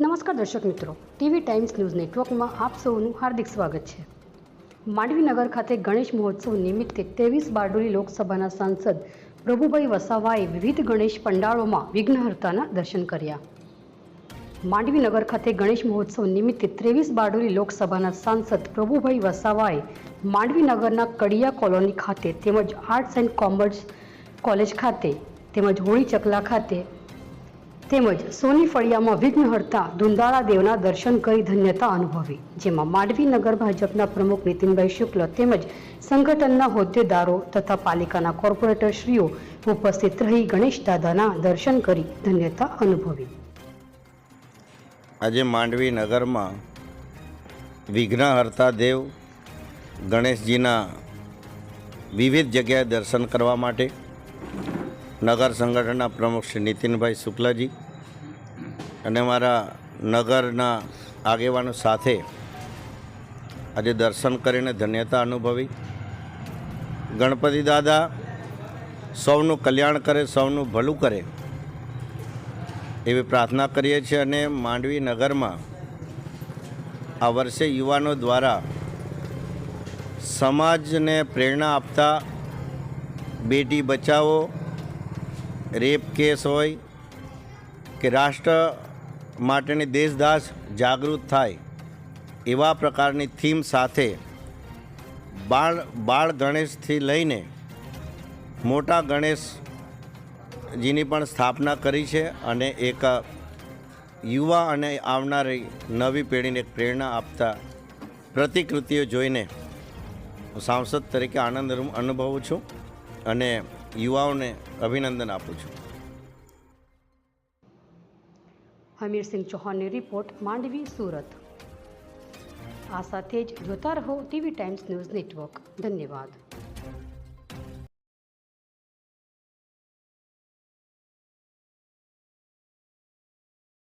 નમસ્કાર દર્શક મિત્રો. ટીવી ટાઈમ્સ ન્યૂઝ નેટવર્કમાં આપ સૌનું હાર્દિક સ્વાગત છે. માંડવીનગર ખાતે ગણેશ મહોત્સવ નિમિત્તે ત્રેવીસ બારડોલી લોકસભાના સાંસદ પ્રભુભાઈ વસાવાએ વિવિધ ગણેશ પંડાળોમાં વિઘ્નહર્તાના દર્શન કર્યા. માંડવીનગર ખાતે ગણેશ મહોત્સવ નિમિત્તે ત્રેવીસ બારડોલી લોકસભાના સાંસદ પ્રભુભાઈ વસાવાએ માંડવીનગરના કડિયા કોલોની ખાતે તેમજ આર્ટ્સ એન્ડ કોમર્સ કોલેજ ખાતે તેમજ હોળી ચકલા ખાતે તેમજ સોની ફળિયામાં વિઘ્નહર્તા ધુંદાળા દેવના દર્શન કરી ધન્યતા અનુભવી, જેમાં માંડવી નગર ભાજપના પ્રમુખ નીતિનભાઈ શુક્લ તેમજ સંગઠનના હોદ્દેદારો તથા પાલિકાના કોર્પોરેટરશ્રીઓ ઉપસ્થિત રહી ગણેશ દાદાના દર્શન કરી ધન્યતા અનુભવી. આજે માંડવી નગરમાં વિઘ્નહર્તા દેવ ગણેશજીના વિવિધ જગ્યાએ દર્શન કરવા માટે નગર સંગઠનના પ્રમુખ શ્રી નીતિનભાઈ શુક્લજી અને મારા નગરના આગેવાનો સાથે આજે દર્શન કરીને ધન્યતા અનુભવી. ગણપતિ દાદા સૌનું કલ્યાણ કરે, સૌનું ભલું કરે એવી પ્રાર્થના કરીએ છીએ અને માંડવી નગરમાં આ વર્ષે યુવાનો દ્વારા સમાજને પ્રેરણા આપતા બેટી બચાવો, રેપ કેસ હોય કે રાષ્ટ્ર માટેની દેશદાસ જાગૃત થાય એવા પ્રકારની થીમ સાથે બાળ બાળ ગણેશથી લઈને મોટા ગણેશજીની પણ સ્થાપના કરી છે અને એક યુવા અને આવનારી નવી પેઢીને પ્રેરણા આપતા પ્રતિકૃતિઓ જોઈને હું સાંસદ તરીકે આનંદ અનુ- અનુભવું છું અને યુવાઓને અભિનંદન આપું છું. હમીરસિંહ ચૌહાણની રિપોર્ટ, માંડવી, સુરત. આ સાથે જ જોતા રહો ટીવી ટાઈમ્સ ન્યૂઝ નેટવર્ક. ધન્યવાદ.